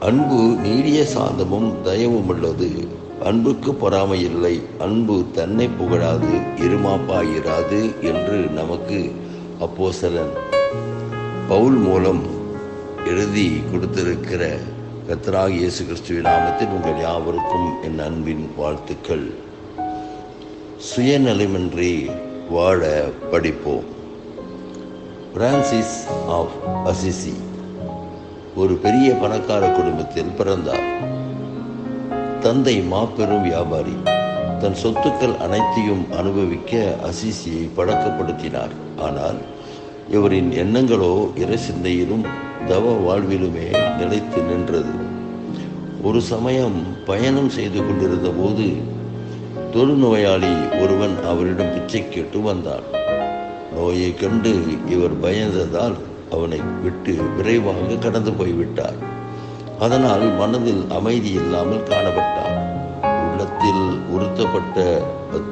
அன்பு நீடிய சாந்தமும் தயவும் உள்ளது அன்புக்கு பொறாமை இல்லை அன்பு தன்னை புகழாது இருமாப்பாயிராது என்று நமக்கு அப்போசலன் பவுல் மூலம் எழுதி கொடுத்திருக்கிற கத்தராக இயேசு கிறிஸ்துவின் நாமத்தில் உங்கள் யாவருக்கும் என் அன்பின் வாழ்த்துக்கள். சுயநலமின்றி வாழ படிப்போம். பிரான்சிஸ் ஆஃப் அசிசி ஒரு பெரிய பணக்கார குடும்பத்தில் பிறந்தார். தந்தை மாபெரும் வியாபாரி. தன் சொத்துக்கள் அனைத்தையும் அனுபவிக்க அசிசியை பழக்கப்படுத்தினார். ஆனால் இவரின் எண்ணங்களோ இறை தவ வாழ்விலுமே நிலைத்து நின்றது. ஒரு சமயம் பயணம் செய்து கொண்டிருந்த போது தொழுநோயாளி ஒருவன் அவரிடம் பிச்சை கேட்டு வந்தான். நோயை கண்டு இவர் பயந்ததால் அவனை விட்டு விரைவாக கடந்து போய்விட்டார். அதனால் மனதில் அமைதி இல்லாமல் காணப்பட்டார். உள்ளத்தில் உறுத்தப்பட்ட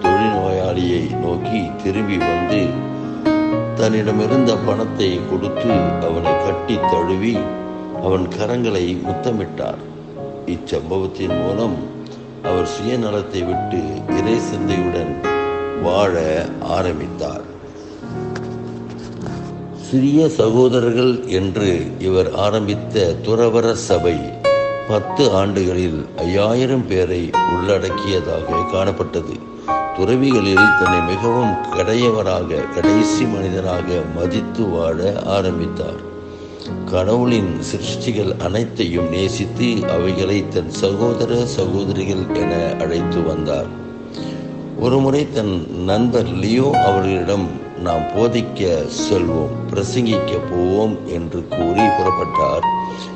தொழில்நோயாளியை நோக்கி திரும்பி வந்து தன்னிடமிருந்த பணத்தை கொடுத்து அவனை கட்டி தழுவி அவன் கரங்களை முத்தமிட்டார். இச்சம்பவத்தின் மூலம் அவர் சுயநலத்தை விட்டு இறை சிந்தையுடன் வாழ ஆரம்பித்தார். சிறிய சகோதரர்கள் என்று இவர் ஆரம்பித்த துறவர சபை பத்து ஆண்டுகளில் ஐயாயிரம் பேரை உள்ளடக்கியதாக காணப்பட்டது. துறவிகளில் தன்னை மிகவும் கடையவராக கடைசி மனிதனாக மதித்து வாழ ஆரம்பித்தார். கடவுளின் சிருஷ்டிகள் அனைத்தையும் நேசித்து அவைகளை தன் சகோதர சகோதரிகள் என அழைத்து வந்தார். ஒருமுறை தன் நண்பர் லியோ அவர்களிடம் நாம் போதிக்க செல்வோம் பிரசங்கிக்க போவோம் என்று கூறி புறப்பட்டார்.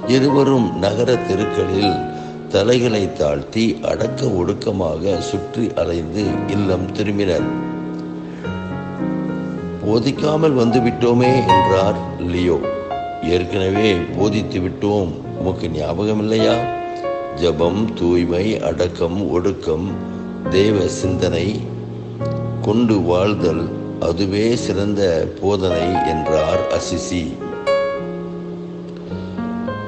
இருவரும் நகர தெருக்களில் தலைகளை தாழ்த்தி அடக்க ஒடுக்கமாக சுற்றி அலைந்து இல்லம் திரும்பினர். போதிக்காமல் வந்துவிட்டோமே என்றார் லியோ. ஏற்கனவே போதித்து விட்டோம் உமக்கு ஞாபகம் இல்லையா ஜபம் தூய்மை அடக்கம் ஒடுக்கம் தேவ சிந்தனை கொண்டு வாழ்தல் அதுவே சிறந்த போதனை என்றார் அசிசி.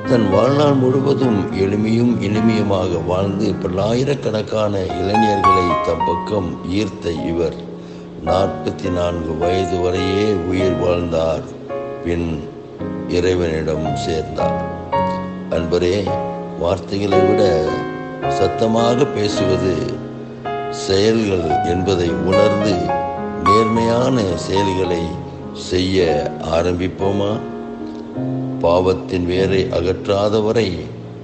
தன் வாழ்நாள் முழுவதும் எளிமையும் இனிமையுமாக வாழ்ந்து பல்லாயிரக்கணக்கான இளைஞர்களை தம் பக்கம் ஈர்த்த இவர் நாற்பத்தி நான்கு வயது வரையே உயிர் வாழ்ந்தார் பின் இறைவனிடம் சேர்ந்தார். அன்பரே வார்த்தைகளை விட சத்தமாக பேசுவது செயல்கள் என்பதை உணர்ந்து நேர்மையான செயல்களை செய்ய ஆரம்பிப்போமா? பாவத்தின் வேரை அகற்றாதவரை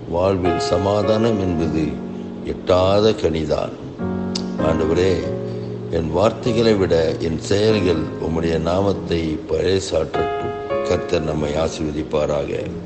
வாழ்வில் சமாதானம் என்பது எட்டாத கனிதான். ஆண்டவரே என் வார்த்தைகளை விட என் செயல்கள் உம்முடைய நாமத்தை பறைசாற்றட்டும். கர்த்தர் நம்மை ஆசீர்வதிப்பாராக.